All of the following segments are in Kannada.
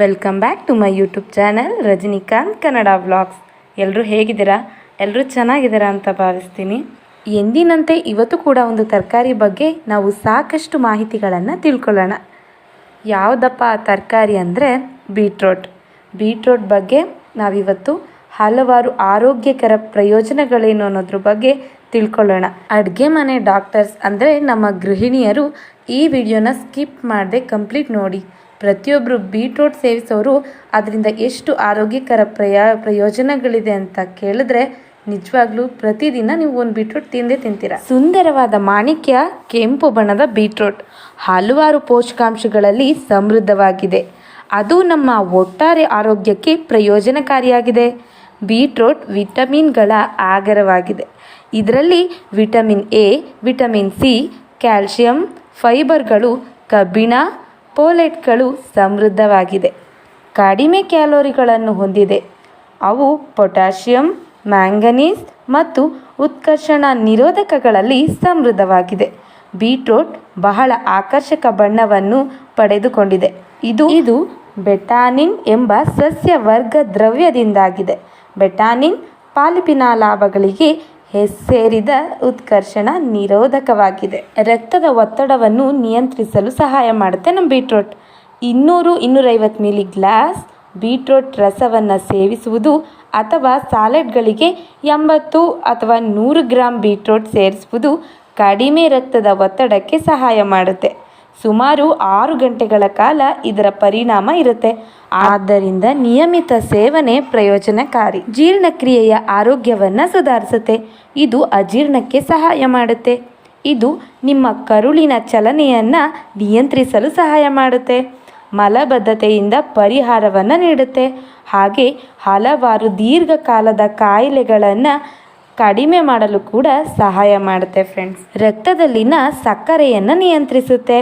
Welcome back to my YouTube channel Rajinikanth Kannada vlogs ಎಲ್ಲರೂ ಹೇಗಿದ್ದೀರಾ? ಎಲ್ಲರೂ ಚೆನ್ನಾಗಿದ್ದೀರಾ ಅಂತ ಭಾವಿಸ್ತೀನಿ. ಎಂದಿನಂತೆ ಇವತ್ತು ಕೂಡ ಒಂದು ತರಕಾರಿ ಬಗ್ಗೆ ನಾವು ಸಾಕಷ್ಟು ಮಾಹಿತಿಗಳನ್ನು ತಿಳ್ಕೊಳ್ಳೋಣ. ಯಾವುದಪ್ಪ ಆ ತರಕಾರಿ ಅಂದರೆ? ಬೀಟ್ರೋಟ್. ಬೀಟ್ರೋಟ್ ಬಗ್ಗೆ ನಾವಿವತ್ತು ಹಲವಾರು ಆರೋಗ್ಯಕರ ಪ್ರಯೋಜನಗಳೇನು ಅನ್ನೋದ್ರ ಬಗ್ಗೆ ತಿಳ್ಕೊಳ್ಳೋಣ. ಅಡುಗೆ ಮನೆ ಡಾಕ್ಟರ್ಸ್ ಅಂದರೆ ನಮ್ಮ ಗೃಹಿಣಿಯರು ಈ ವಿಡಿಯೋನ ಸ್ಕಿಪ್ ಮಾಡದೆ ಕಂಪ್ಲೀಟ್ ನೋಡಿ. ಪ್ರತಿಯೊಬ್ಬರು ಬೀಟ್ರೋಟ್ ಸೇವಿಸೋರು ಅದರಿಂದ ಎಷ್ಟು ಆರೋಗ್ಯಕರ ಪ್ರಯ, ಪ್ರಯೋಜನಗಳಿದೆ ಅಂತ ಕೇಳಿದ್ರೆ ನಿಜವಾಗ್ಲೂ ಪ್ರತಿದಿನ ನೀವು ಒಂದು ಬೀಟ್ರೋಟ್ ತಿಂದೇ ತಿಂತೀರ? ಸುಂದರವಾದ ಮಾಣಿಕ್ಯ ಕೆಂಪು ಬಣ್ಣದ ಬೀಟ್ರೋಟ್. ಹಲವಾರು ಪೋಷಕಾಂಶಗಳಲ್ಲಿ ಸಮೃದ್ಧವಾಗಿದೆ. ಅದು ನಮ್ಮ ಒಟ್ಟಾರೆ ಆರೋಗ್ಯಕ್ಕೆ ಪ್ರಯೋಜನಕಾರಿಯಾಗಿದೆ. ಬೀಟ್ರೋಟ್ ವಿಟಮಿನ್ಗಳ ಆಗರವಾಗಿದೆ. ಇದರಲ್ಲಿ vitamin A, vitamin C calcium ಫೈಬರ್ಗಳು, ಕಬ್ಬಿಣ ಪೋಲೆಟ್ಗಳು ಸಮೃದ್ಧವಾಗಿದೆ. ಕಡಿಮೆ ಕ್ಯಾಲೋರಿಗಳನ್ನು ಹೊಂದಿದೆ. ಅವು ಪೊಟ್ಯಾಷಿಯಂ, ಮ್ಯಾಂಗನೀಸ್ ಮತ್ತು ಉತ್ಕರ್ಷಣ ನಿರೋಧಕಗಳಲ್ಲಿ ಸಮೃದ್ಧವಾಗಿದೆ. ಬೀಟ್ರೋಟ್ ಬಹಳ ಆಕರ್ಷಕ ಬಣ್ಣವನ್ನು ಪಡೆದುಕೊಂಡಿದೆ. ಇದು ಇದು ಬೆಟಾನಿನ್ ಎಂಬ ಸಸ್ಯ ವರ್ಗ ದ್ರವ್ಯದಿಂದಾಗಿದೆ. ಬೆಟಾನಿನ್ ಪಾಲಿಪಿನಾಲಾಭಗಳಿಗೆ ಹೆಸೇರಿದ ಉತ್ಕರ್ಷಣ ನಿರೋಧಕವಾಗಿದೆ. ರಕ್ತದ ಒತ್ತಡವನ್ನು ನಿಯಂತ್ರಿಸಲು ಸಹಾಯ ಮಾಡುತ್ತೆ ನಮ್ಮ ಬೀಟ್ರೋಟ್. ಇನ್ನೂರು ಇನ್ನೂರೈವತ್ತು ಮಿಲಿ ಗ್ಲಾಸ್ ಬೀಟ್ರೋಟ್ ರಸವನ್ನು ಸೇವಿಸುವುದು ಅಥವಾ ಸಾಲೆಡ್ಗಳಿಗೆ ಎಂಬತ್ತು ಅಥವಾ ನೂರು ಗ್ರಾಂ ಬೀಟ್ರೋಟ್ ಸೇರಿಸುವುದು ಕಡಿಮೆ ರಕ್ತದ ಒತ್ತಡಕ್ಕೆ ಸಹಾಯ ಮಾಡುತ್ತೆ. ಸುಮಾರು ಆರು ಗಂಟೆಗಳ ಕಾಲ ಇದರ ಪರಿಣಾಮ ಇರುತ್ತೆ. ಆದ್ದರಿಂದ ನಿಯಮಿತ ಸೇವನೆ ಪ್ರಯೋಜನಕಾರಿ. ಜೀರ್ಣಕ್ರಿಯೆಯ ಆರೋಗ್ಯವನ್ನು ಸುಧಾರಿಸುತ್ತೆ. ಇದು ಅಜೀರ್ಣಕ್ಕೆ ಸಹಾಯ ಮಾಡುತ್ತೆ. ಇದು ನಿಮ್ಮ ಕರುಳಿನ ಚಲನೆಯನ್ನು ನಿಯಂತ್ರಿಸಲು ಸಹಾಯ ಮಾಡುತ್ತೆ. ಮಲಬದ್ಧತೆಯಿಂದ ಪರಿಹಾರವನ್ನು ನೀಡುತ್ತೆ. ಹಾಗೆ ಹಲವಾರು ದೀರ್ಘಕಾಲದ ಕಾಯಿಲೆಗಳನ್ನು ಕಡಿಮೆ ಮಾಡಲು ಕೂಡ ಸಹಾಯ ಮಾಡುತ್ತೆ ಫ್ರೆಂಡ್ಸ್ ರಕ್ತದಲ್ಲಿನ ಸಕ್ಕರೆಯನ್ನು ನಿಯಂತ್ರಿಸುತ್ತೆ.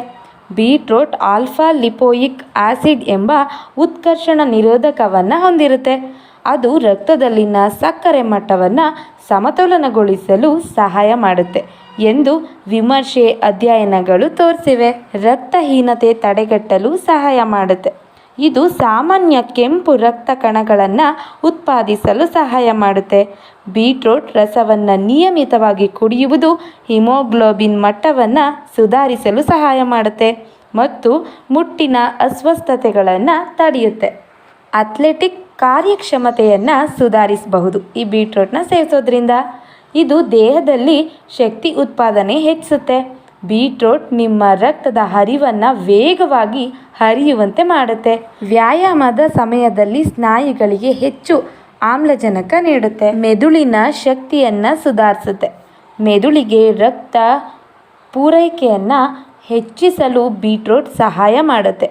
ಬೀಟ್ರೋಟ್ ಆಲ್ಫಾ ಲಿಪೋಯಿಕ್ ಆಸಿಡ್ ಎಂಬ ಉತ್ಕರ್ಷಣ ನಿರೋಧಕವನ್ನು ಹೊಂದಿರುತ್ತೆ. ಅದು ರಕ್ತದಲ್ಲಿನ ಸಕ್ಕರೆ ಮಟ್ಟವನ್ನು ಸಮತೋಲನಗೊಳಿಸಲು ಸಹಾಯ ಮಾಡುತ್ತೆ ಎಂದು ವಿಮರ್ಶೆ ಅಧ್ಯಯನಗಳು ತೋರಿಸಿವೆ. ರಕ್ತಹೀನತೆ ತಡೆಗಟ್ಟಲು ಸಹಾಯ ಮಾಡುತ್ತೆ. ಇದು ಸಾಮಾನ್ಯ ಕೆಂಪು ರಕ್ತ ಕಣಗಳನ್ನು ಉತ್ಪಾದಿಸಲು ಸಹಾಯ ಮಾಡುತ್ತೆ. ಬೀಟ್ರೂಟ್ ರಸವನ್ನು ನಿಯಮಿತವಾಗಿ ಕುಡಿಯುವುದು ಹಿಮೋಗ್ಲೋಬಿನ್ ಮಟ್ಟವನ್ನು ಸುಧಾರಿಸಲು ಸಹಾಯ ಮಾಡುತ್ತೆ ಮತ್ತು ಮುಟ್ಟಿನ ಅಸ್ವಸ್ಥತೆಗಳನ್ನು ತಡೆಯುತ್ತೆ. ಅಥ್ಲೆಟಿಕ್ ಕಾರ್ಯಕ್ಷಮತೆಯನ್ನು ಸುಧಾರಿಸಬಹುದು ಈ ಬೀಟ್ರೂಟ್ನ ಸೇವಿಸೋದ್ರಿಂದ. ಇದು ದೇಹದಲ್ಲಿ ಶಕ್ತಿ ಉತ್ಪಾದನೆ ಹೆಚ್ಚಿಸುತ್ತೆ. ಬೀಟ್ರೋಟ್ ನಿಮ್ಮ ರಕ್ತದ ಹರಿವನ್ನು ವೇಗವಾಗಿ ಹರಿಯುವಂತೆ ಮಾಡುತ್ತೆ. ವ್ಯಾಯಾಮದ ಸಮಯದಲ್ಲಿ ಸ್ನಾಯುಗಳಿಗೆ ಹೆಚ್ಚು ಆಮ್ಲಜನಕ ನೀಡುತ್ತೆ. ಮೆದುಳಿನ ಶಕ್ತಿಯನ್ನು ಸುಧಾರಿಸುತ್ತೆ. ಮೆದುಳಿಗೆ ರಕ್ತ ಪೂರೈಕೆಯನ್ನು ಹೆಚ್ಚಿಸಲು ಬೀಟ್ರೋಟ್ ಸಹಾಯ ಮಾಡುತ್ತೆ.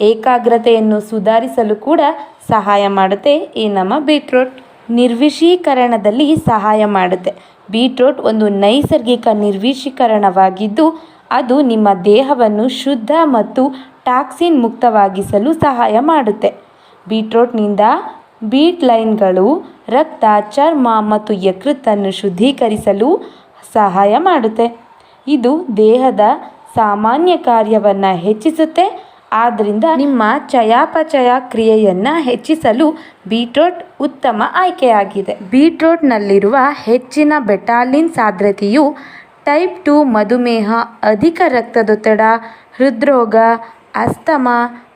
ಏಕಾಗ್ರತೆಯನ್ನು ಸುಧಾರಿಸಲು ಕೂಡ ಸಹಾಯ ಮಾಡುತ್ತೆ ಈ ನಮ್ಮ ಬೀಟ್ರೋಟ್. ನಿರ್ವಿಷೀಕರಣದಲ್ಲಿ ಸಹಾಯ ಮಾಡುತ್ತೆ. ಬೀಟ್ರೋಟ್ ಒಂದು ನೈಸರ್ಗಿಕ ನಿರ್ವೀಷೀಕರಣವಾಗಿದ್ದು ಅದು ನಿಮ್ಮ ದೇಹವನ್ನು ಶುದ್ಧ ಮತ್ತು ಟಾಕ್ಸಿನ್ ಮುಕ್ತವಾಗಿಸಲು ಸಹಾಯ ಮಾಡುತ್ತೆ. ಬೀಟ್ರೋಟ್ನಿಂದ ಬೀಟ್ ಲೈನ್ಗಳು ರಕ್ತ, ಚರ್ಮ ಮತ್ತು ಯಕೃತ್ತನ್ನು ಶುದ್ಧೀಕರಿಸಲು ಸಹಾಯ ಮಾಡುತ್ತೆ. ಇದು ದೇಹದ ಸಾಮಾನ್ಯ ಕಾರ್ಯವನ್ನು ಹೆಚ್ಚಿಸುತ್ತೆ ಆದ್ದರಿಂದ ನಿಮ್ಮ ಚಯಾಪಚಯ ಕ್ರಿಯೆಯನ್ನು ಹೆಚ್ಚಿಸಲು ಬೀಟ್ರೋಟ್ ಉತ್ತಮ ಆಯ್ಕೆಯಾಗಿದೆ. ಬೀಟ್ರೋಟ್ನಲ್ಲಿರುವ ಹೆಚ್ಚಿನ ಬೆಟಾಲಿನ್ ಸಾಂದ್ರತೆಯು ಟೈಪ್ ಟು ಮಧುಮೇಹ, ಅಧಿಕ ರಕ್ತದೊತ್ತಡ, ಹೃದ್ರೋಗ, ಅಸ್ತಮ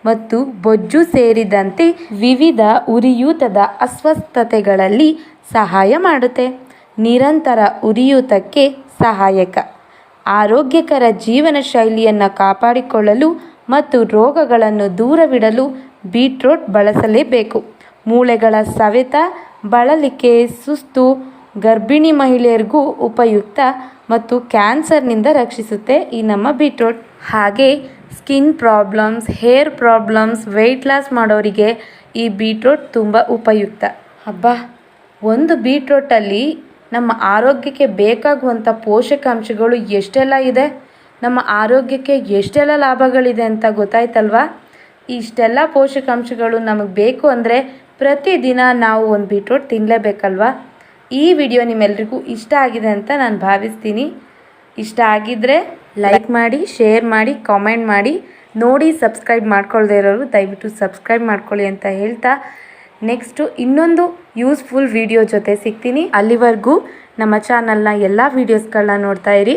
ಮತ್ತು ಬೊಜ್ಜು ಸೇರಿದಂತೆ ವಿವಿಧ ಉರಿಯೂತದ ಅಸ್ವಸ್ಥತೆಗಳಲ್ಲಿ ಸಹಾಯ ಮಾಡುತ್ತೆ. ನಿರಂತರ ಉರಿಯೂತಕ್ಕೆ ಸಹಾಯಕ. ಆರೋಗ್ಯಕರ ಜೀವನ ಶೈಲಿಯನ್ನು ಕಾಪಾಡಿಕೊಳ್ಳಲು ಮತ್ತು ರೋಗಗಳನ್ನು ದೂರವಿಡಲು ಬೀಟ್ರೋಟ್ ಬಳಸಲೇಬೇಕು. ಮೂಳೆಗಳ ಸವೆತ ಬಳಲಿಕೆ, ಸುಸ್ತು, ಗರ್ಭಿಣಿ ಮಹಿಳೆಯರಿಗೂ ಉಪಯುಕ್ತ ಮತ್ತು ಕ್ಯಾನ್ಸರ್ನಿಂದ ರಕ್ಷಿಸುತ್ತೆ ಈ ನಮ್ಮ ಬೀಟ್ರೋಟ್. ಹಾಗೆ skin problems, hair problems, weight loss ಮಾಡೋರಿಗೆ ಈ ಬೀಟ್ರೋಟ್ ತುಂಬ ಉಪಯುಕ್ತ. ಹಬ್ಬ ಒಂದು ಬೀಟ್ರೋಟಲ್ಲಿ ನಮ್ಮ ಆರೋಗ್ಯಕ್ಕೆ ಬೇಕಾಗುವಂಥ ಪೋಷಕಾಂಶಗಳು ಎಷ್ಟೆಲ್ಲ ಇದೆ? ನಮ್ಮ ಆರೋಗ್ಯಕ್ಕೆ ಎಷ್ಟೆಲ್ಲ ಲಾಭಗಳಿದೆ ಅಂತ ಗೊತ್ತಾಯ್ತಲ್ವಾ? ಇಷ್ಟೆಲ್ಲ ಪೋಷಕಾಂಶಗಳು ನಮಗೆ ಬೇಕು ಅಂದರೆ ಪ್ರತಿದಿನ ನಾವು ಒಂದು ಬೀಟ್ರೋಟ್ ತಿನ್ನಲೇಬೇಕಲ್ವಾ ಈ ವಿಡಿಯೋ ನಿಮ್ಮೆಲ್ರಿಗೂ ಇಷ್ಟ ಆಗಿದೆ ಅಂತ ನಾನು ಭಾವಿಸ್ತೀನಿ. ಇಷ್ಟ ಆಗಿದ್ದರೆ ಲೈಕ್ ಮಾಡಿ, ಶೇರ್ ಮಾಡಿ, ಕಾಮೆಂಟ್ ಮಾಡಿ. ನೋಡಿ, ಸಬ್ಸ್ಕ್ರೈಬ್ ಮಾಡ್ಕೊಳ್ದೇ ಇರೋರು ದಯವಿಟ್ಟು ಸಬ್ಸ್ಕ್ರೈಬ್ ಮಾಡ್ಕೊಳ್ಳಿ ಅಂತ ಹೇಳ್ತಾ ನೆಕ್ಸ್ಟು ಇನ್ನೊಂದು ಯೂಸ್ಫುಲ್ ವಿಡಿಯೋ ಜೊತೆ ಸಿಗ್ತೀನಿ. ಅಲ್ಲಿವರೆಗೂ ನಮ್ಮ ಚಾನಲ್ನ ಎಲ್ಲ ವೀಡಿಯೋಸ್ಗಳನ್ನ ನೋಡ್ತಾ ಇರಿ.